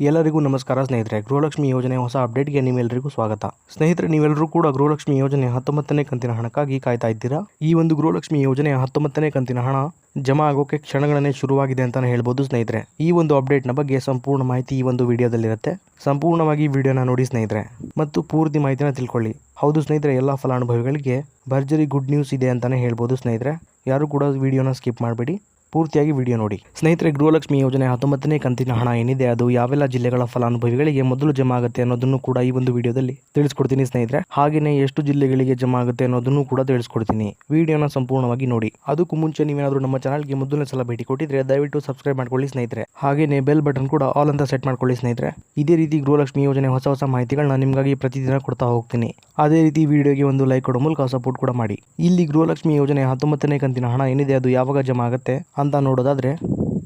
ಎಲ್ಲರಿಗೂ ನಮಸ್ಕಾರ ಸ್ನೇಹಿತರೆ, ಗೃಹಲಕ್ಷ್ಮಿ ಯೋಜನೆ ಹೊಸ ಅಪ್ಡೇಟ್ಗೆ ನಿಮ್ಮೆಲ್ಲರಿಗೂ ಸ್ವಾಗತ. ಸ್ನೇಹಿತರೆ, ನೀವೆಲ್ಲರೂ ಕೂಡ ಗೃಹಲಕ್ಷ್ಮಿ ಯೋಜನೆ ಹತ್ತೊಂಬತ್ತನೇ ಕಂತಿನ ಹಣಕ್ಕಾಗಿ ಕಾಯ್ತಾ ಇದ್ದೀರಾ? ಈ ಒಂದು ಗೃಹಲಕ್ಷ್ಮಿ ಯೋಜನೆ ಹತ್ತೊಂಬತ್ತನೇ ಕಂತಿನ ಹಣ ಜಮಾ ಆಗೋಕೆ ಕ್ಷಣಗಳನ್ನೇ ಶುರುವಾಗಿದೆ ಅಂತಲೇ ಹೇಳ್ಬೋದು ಸ್ನೇಹಿತರೆ. ಈ ಒಂದು ಅಪ್ಡೇಟ್ನ ಬಗ್ಗೆ ಸಂಪೂರ್ಣ ಮಾಹಿತಿ ಈ ಒಂದು ವಿಡಿಯೋದಲ್ಲಿರುತ್ತೆ. ಸಂಪೂರ್ಣವಾಗಿ ವಿಡಿಯೋನ ನೋಡಿ ಸ್ನೇಹಿತರೆ. ಮತ್ತು ಪೂರ್ತಿ ಮಾಹಿತಿನ ತಿಳ್ಕೊಳ್ಳಿ. ಹೌದು ಸ್ನೇಹಿತರೆ, ಎಲ್ಲ ಫಲಾನುಭವಿಗಳಿಗೆ ಭರ್ಜರಿ ಗುಡ್ ನ್ಯೂಸ್ ಇದೆ ಅಂತಾನೆ ಹೇಳ್ಬೋದು ಸ್ನೇಹಿತರೆ. ಯಾರು ಕೂಡ ವಿಡಿಯೋನ ಸ್ಕಿಪ್ ಮಾಡಬೇಡಿ. ಪೂರ್ತಿಯಾಗಿ ವಿಡಿಯೋ ನೋಡಿ. ಸ್ನೇಹಿತರೆ, ಗೃಹಲಕ್ಷ್ಮಿ ಯೋಜನೆ ಹತ್ತೊಂಬತ್ತನೇ ಕಂತಿನ ಹಣ ಏನಿದೆ? ಅದು ಯಾವೆಲ್ಲ ಜಿಲ್ಲೆಗಳ ಫಲಾನುಭವಿಗಳಿಗೆ ಮೊದಲು ಜಮಾ ಆಗುತ್ತೆ ಅನ್ನೋದನ್ನು ಕೂಡ ಈ ಒಂದು ವಿಡಿಯೋದಲ್ಲಿ ತಿಳಿಸ್ಕೊಡ್ತೀನಿ ಸ್ನೇಹಿತರೆ. ಹಾಗೆಯೇ ಎಷ್ಟು ಜಿಲ್ಲೆಗಳಿಗೆ ಜಮಾ ಆಗುತ್ತೆ ಅನ್ನೋದನ್ನು ಕೂಡ ತಿಳಿಸ್ಕೊಡ್ತೀನಿ. ವಿಡಿಯೋನ ಸಂಪೂರ್ಣವಾಗಿ ನೋಡಿ. ಅದಕ್ಕೂ ಮುಂಚೆ ನೀವೇನಾದರೂ ನಮ್ಮ ಚಾನಲ್ಗೆ ಮೊದಲನೇ ಸಲ ಭೇಟಿ ಕೊಟ್ಟಿದ್ರೆ ದಯವಿಟ್ಟು ಸಬ್ಸ್ಕ್ರೈಬ್ ಮಾಡ್ಕೊಳ್ಳಿ ಸ್ನೇಹಿತರೆ. ಹಾಗೆಯೇ ಬೆಲ್ ಬಟನ್ ಕೂಡ ಆಲ್ ಅಂತ ಸೆಟ್ ಮಾಡ್ಕೊಳ್ಳಿ ಸ್ನೇಹಿತರೆ. ಇದೇ ರೀತಿ ಗೃಹಲಕ್ಷ್ಮಿ ಯೋಜನೆ ಹೊಸ ಹೊಸ ಮಾಹಿತಿಗಳನ್ನ ನಿಮಗಾಗಿ ಪ್ರತಿದಿನ ಕೊಡ್ತಾ ಹೋಗ್ತೀನಿ. ಅದೇ ರೀತಿ ವಿಡಿಯೋಗೆ ಒಂದು ಲೈಕ್ ಕೊಡೋ ಮೂಲಕ ಸಪೋರ್ಟ್ ಕೂಡ ಮಾಡಿ. ಇಲ್ಲಿ ಗೃಹಲಕ್ಷ್ಮಿ ಯೋಜನೆ ಹತ್ತೊಂಬತ್ತನೇ ಕಂತಿನ ಹಣ ಏನಿದೆ? ಅದು ಯಾವಾಗ ಜಮಾ ಆಗುತ್ತೆ? ಅಂತ ನೋಡೋದಾದ್ರೆ,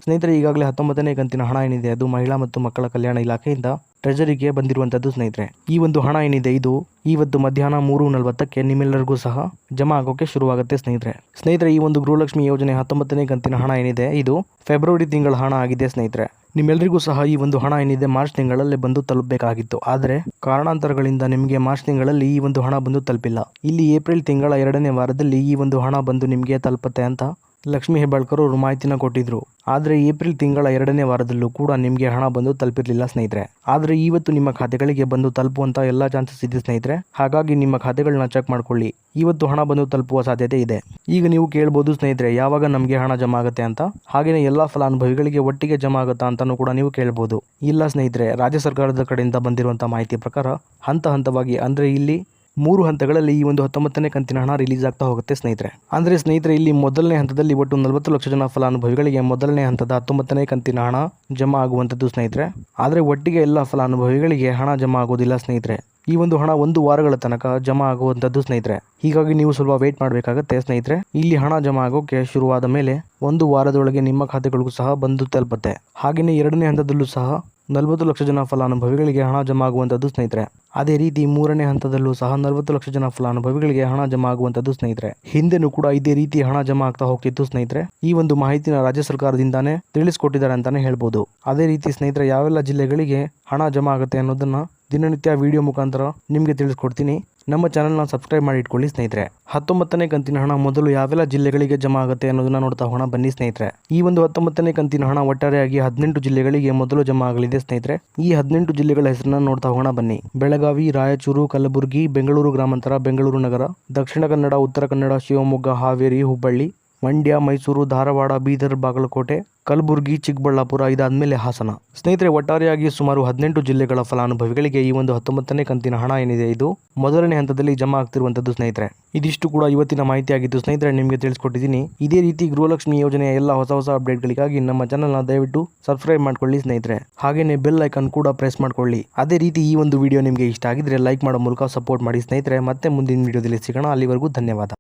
ಸ್ನೇಹಿತರೆ, ಈಗಾಗಲೇ ಹತ್ತೊಂಬತ್ತನೇ ಕಂತಿನ ಹಣ ಏನಿದೆ, ಅದು ಮಹಿಳಾ ಮತ್ತು ಮಕ್ಕಳ ಕಲ್ಯಾಣ ಇಲಾಖೆಯಿಂದ ಟ್ರೆಜರಿಗೆ ಬಂದಿರುವಂಥದ್ದು ಸ್ನೇಹಿತರೆ. ಈ ಒಂದು ಹಣ ಏನಿದೆ, ಇದು ಇವತ್ತು ಮಧ್ಯಾಹ್ನ ಮೂರು ನಲವತ್ತಕ್ಕೆ ನಿಮ್ಮೆಲ್ಲರಿಗೂ ಸಹ ಜಮಾ ಆಗೋಕೆ ಶುರುವಾಗುತ್ತೆ ಸ್ನೇಹಿತರೆ. ಸ್ನೇಹಿತರೆ, ಈ ಒಂದು ಗೃಹಲಕ್ಷ್ಮಿ ಯೋಜನೆ ಹತ್ತೊಂಬತ್ತನೇ ಕಂತಿನ ಹಣ ಏನಿದೆ, ಇದು ಫೆಬ್ರವರಿ ತಿಂಗಳ ಹಣ ಆಗಿದೆ ಸ್ನೇಹಿತರೆ. ನಿಮ್ಮೆಲ್ಲರಿಗೂ ಸಹ ಈ ಒಂದು ಹಣ ಏನಿದೆ, ಮಾರ್ಚ್ ತಿಂಗಳಲ್ಲಿ ಬಂದು ತಲುಪಬೇಕಾಗಿತ್ತು. ಆದರೆ, ಕಾರಣಾಂತರಗಳಿಂದ ನಿಮಗೆ ಮಾರ್ಚ್ ತಿಂಗಳಲ್ಲಿ ಈ ಒಂದು ಹಣ ಬಂದು ತಲುಪಿಲ್ಲ. ಇಲ್ಲಿ ಏಪ್ರಿಲ್ ತಿಂಗಳ ಎರಡನೇ ವಾರದಲ್ಲಿ ಈ ಒಂದು ಹಣ ಬಂದು ನಿಮಗೆ ತಲುಪುತ್ತೆ ಅಂತ ಲಕ್ಷ್ಮೀ ಹೆಬ್ಬಾಳ್ಕರ್ ಅವರು ಮಾಹಿತಿನ ಕೊಟ್ಟಿದ್ರು. ಆದರೆ ಏಪ್ರಿಲ್ ತಿಂಗಳ ಎರಡನೇ ವಾರದಲ್ಲೂ ಕೂಡ ನಿಮಗೆ ಹಣ ಬಂದು ತಲುಪಿರಲಿಲ್ಲ ಸ್ನೇಹಿತರೆ. ಆದರೆ ಇವತ್ತು ನಿಮ್ಮ ಖಾತೆಗಳಿಗೆ ಬಂದು ತಲುಪುವಂತ ಎಲ್ಲ ಚಾನ್ಸಸ್ ಇದೆ ಸ್ನೇಹಿತರೆ. ಹಾಗಾಗಿ ನಿಮ್ಮ ಖಾತೆಗಳನ್ನ ಚೆಕ್ ಮಾಡ್ಕೊಳ್ಳಿ. ಇವತ್ತು ಹಣ ಬಂದು ತಲುಪುವ ಸಾಧ್ಯತೆ ಇದೆ. ಈಗ ನೀವು ಕೇಳ್ಬೋದು ಸ್ನೇಹಿತರೆ, ಯಾವಾಗ ನಮಗೆ ಹಣ ಜಮಾ ಆಗುತ್ತೆ ಅಂತ? ಹಾಗೆಯೇ ಎಲ್ಲ ಫಲಾನುಭವಿಗಳಿಗೆ ಒಟ್ಟಿಗೆ ಜಮಾ ಆಗುತ್ತಾ ಅಂತಾನೂ ಕೂಡ ನೀವು ಕೇಳ್ಬೋದು. ಇಲ್ಲ ಸ್ನೇಹಿತರೆ, ರಾಜ್ಯ ಸರ್ಕಾರದ ಕಡೆಯಿಂದ ಬಂದಿರುವಂಥ ಮಾಹಿತಿ ಪ್ರಕಾರ ಹಂತ ಹಂತವಾಗಿ, ಅಂದರೆ ಇಲ್ಲಿ ಮೂರು ಹಂತಗಳಲ್ಲಿ ಈ ಒಂದು ಹತ್ತೊಂಬತ್ತನೇ ಕಂತಿನ ಹಣ ರಿಲೀಸ್ ಆಗ್ತಾ ಹೋಗುತ್ತೆ ಸ್ನೇಹಿತರೆ. ಅಂದರೆ ಸ್ನೇಹಿತರೆ, ಇಲ್ಲಿ ಮೊದಲನೇ ಹಂತದಲ್ಲಿ ಒಟ್ಟು ನಲವತ್ತು ಲಕ್ಷ ಜನ ಫಲಾನುಭವಿಗಳಿಗೆ ಮೊದಲನೇ ಹಂತದ ಹತ್ತೊಂಬತ್ತನೇ ಕಂತಿನ ಹಣ ಜಮಾ ಆಗುವಂಥದ್ದು ಸ್ನೇಹಿತರೆ. ಆದರೆ ಒಟ್ಟಿಗೆ ಎಲ್ಲ ಫಲಾನುಭವಿಗಳಿಗೆ ಹಣ ಜಮಾ ಆಗೋದಿಲ್ಲ ಸ್ನೇಹಿತರೆ. ಈ ಒಂದು ಹಣ ಒಂದು ವಾರಗಳ ತನಕ ಜಮಾ ಆಗುವಂಥದ್ದು ಸ್ನೇಹಿತರೆ. ಹೀಗಾಗಿ ನೀವು ಸ್ವಲ್ಪ ವೇಟ್ ಮಾಡಬೇಕಾಗತ್ತೆ ಸ್ನೇಹಿತರೆ. ಇಲ್ಲಿ ಹಣ ಜಮಾ ಆಗೋಕೆ ಶುರುವಾದ ಮೇಲೆ ಒಂದು ವಾರದೊಳಗೆ ನಿಮ್ಮ ಖಾತೆಗಳಿಗೂ ಸಹ ಬಂದು ತಲುಪುತ್ತೆ. ಹಾಗೆಯೇ ಎರಡನೇ ಹಂತದಲ್ಲೂ ಸಹ ನಲವತ್ತು ಲಕ್ಷ ಜನ ಫಲಾನುಭವಿಗಳಿಗೆ ಹಣ ಜಮಾ ಆಗುವಂಥದ್ದು ಸ್ನೇಹಿತರೆ. ಅದೇ ರೀತಿ ಮೂರನೇ ಹಂತದಲ್ಲೂ ಸಹ ನಲವತ್ತು ಲಕ್ಷ ಜನ ಫಲಾನುಭವಿಗಳಿಗೆ ಹಣ ಜಮಾ ಆಗುವಂಥದ್ದು ಸ್ನೇಹಿತರೆ. ಹಿಂದೆನೂ ಕೂಡ ಇದೇ ರೀತಿ ಹಣ ಜಮಾ ಆಗ್ತಾ ಹೋಗ್ತಿತ್ತು ಸ್ನೇಹಿತರೆ. ಈ ಒಂದು ಮಾಹಿತಿನ ರಾಜ್ಯ ಸರ್ಕಾರದಿಂದಾನೇ ತಿಳಿಸ್ಕೊಟ್ಟಿದ್ದಾರೆ ಅಂತಾನೆ ಹೇಳ್ಬೋದು. ಅದೇ ರೀತಿ ಸ್ನೇಹಿತರೆ, ಯಾವೆಲ್ಲ ಜಿಲ್ಲೆಗಳಿಗೆ ಹಣ ಜಮಾ ಆಗುತ್ತೆ ಅನ್ನೋದನ್ನ ದಿನನಿತ್ಯ ವಿಡಿಯೋ ಮುಖಾಂತರ ನಿಮಗೆ ತಿಳಿಸ್ಕೊಡ್ತೀನಿ. ನಮ್ಮ ಚಾನಲ್ನ ಸಬ್ಸ್ಕ್ರೈಬ್ ಮಾಡಿ ಇಟ್ಕೊಳ್ಳಿ ಸ್ನೇಹಿತರೆ. ಹತ್ತೊಂಬತ್ತನೇ ಕಂತಿನ ಹಣ ಮೊದಲು ಯಾವೆಲ್ಲ ಜಿಲ್ಲೆಗಳಿಗೆ ಜಮಾ ಆಗುತ್ತೆ ಅನ್ನೋದನ್ನ ನೋಡ್ತಾ ಹೋಗೋಣ ಬನ್ನಿ ಸ್ನೇಹಿತರೆ. ಈ ಒಂದು ಹತ್ತೊಂಬತ್ತನೇ ಕಂತಿನ ಹಣ ಒಟ್ಟಾರೆಯಾಗಿ ಹದಿನೆಂಟು ಜಿಲ್ಲೆಗಳಿಗೆ ಮೊದಲು ಜಮಾ ಆಗಲಿದೆ ಸ್ನೇಹಿತರೆ. ಈ ಹದಿನೆಂಟು ಜಿಲ್ಲೆಗಳ ಹೆಸರನ್ನ ನೋಡ್ತಾ ಹೋಗೋಣ ಬನ್ನಿ. ಬೆಳಗಾವಿ, ರಾಯಚೂರು, ಕಲಬುರಗಿ, ಬೆಂಗಳೂರು ಗ್ರಾಮಾಂತರ, ಬೆಂಗಳೂರು ನಗರ, ದಕ್ಷಿಣ ಕನ್ನಡ, ಉತ್ತರ ಕನ್ನಡ, ಶಿವಮೊಗ್ಗ, ಹಾವೇರಿ, ಹುಬ್ಬಳ್ಳಿ ಮಂಡ್ಯ, ಮೈಸೂರು, ಧಾರವಾಡ, ಬೀದರ್, ಬಾಗಲಕೋಟೆ, ಕಲಬುರಗಿ, ಚಿಕ್ಕಬಳ್ಳಾಪುರ ಇದಾದ್ಮೇಲೆ ಹಾಸನ. ಸ್ನೇಹಿತರೆ, ಒಟ್ಟಾರೆಯಾಗಿ ಸುಮಾರು ಹದಿನೆಂಟು ಜಿಲ್ಲೆಗಳ ಫಲಾನುಭವಿಗಳಿಗೆ ಈ ಒಂದು ಹತ್ತೊಂಬತ್ತನೇ ಕಂತಿನ ಹಣ ಏನಿದೆ ಇದು? ಮೊದಲನೇ ಹಂತದಲ್ಲಿ ಜಮಾ ಆಗ್ತಿರುವಂಥದ್ದು ಸ್ನೇಹಿತರೆ. ಇದಿಷ್ಟು ಕೂಡ ಇವತ್ತಿನ ಮಾಹಿತಿ ಆಗಿದ್ದು ಸ್ನೇಹಿತರೆ, ನಿಮಗೆ ತಿಳಿಸ್ಕೊಟ್ಟಿದ್ದೀನಿ. ಇದೇ ರೀತಿ ಗೃಹಲಕ್ಷ್ಮಿ ಯೋಜನೆಯ ಎಲ್ಲ ಹೊಸ ಹೊಸ ಅಪ್ಡೇಟ್ಗಳಿಗಾಗಿ ನಮ್ಮ ಚಾನಲ್ನ ದಯವಿಟ್ಟು ಸಬ್ಸ್ಕ್ರೈಬ್ ಮಾಡ್ಕೊಳ್ಳಿ ಸ್ನೇಹಿತರೆ. ಹಾಗೇನೆ ಬೆಲ್ ಐಕನ್ ಕೂಡ ಪ್ರೆಸ್ ಮಾಡ್ಕೊಳ್ಳಿ. ಅದೇ ರೀತಿ ಈ ಒಂದು ವಿಡಿಯೋ ನಿಮಗೆ ಇಷ್ಟ ಆಗಿದ್ರೆ ಲೈಕ್ ಮಾಡೋ ಮೂಲಕ ಸಪೋರ್ಟ್ ಮಾಡಿ ಸ್ನೇಹಿತರೆ. ಮತ್ತೆ ಮುಂದಿನ ವಿಡಿಯೋದಲ್ಲಿ ಸಿಗೋಣ. ಅಲ್ಲಿವರೆಗೂ ಧನ್ಯವಾದ.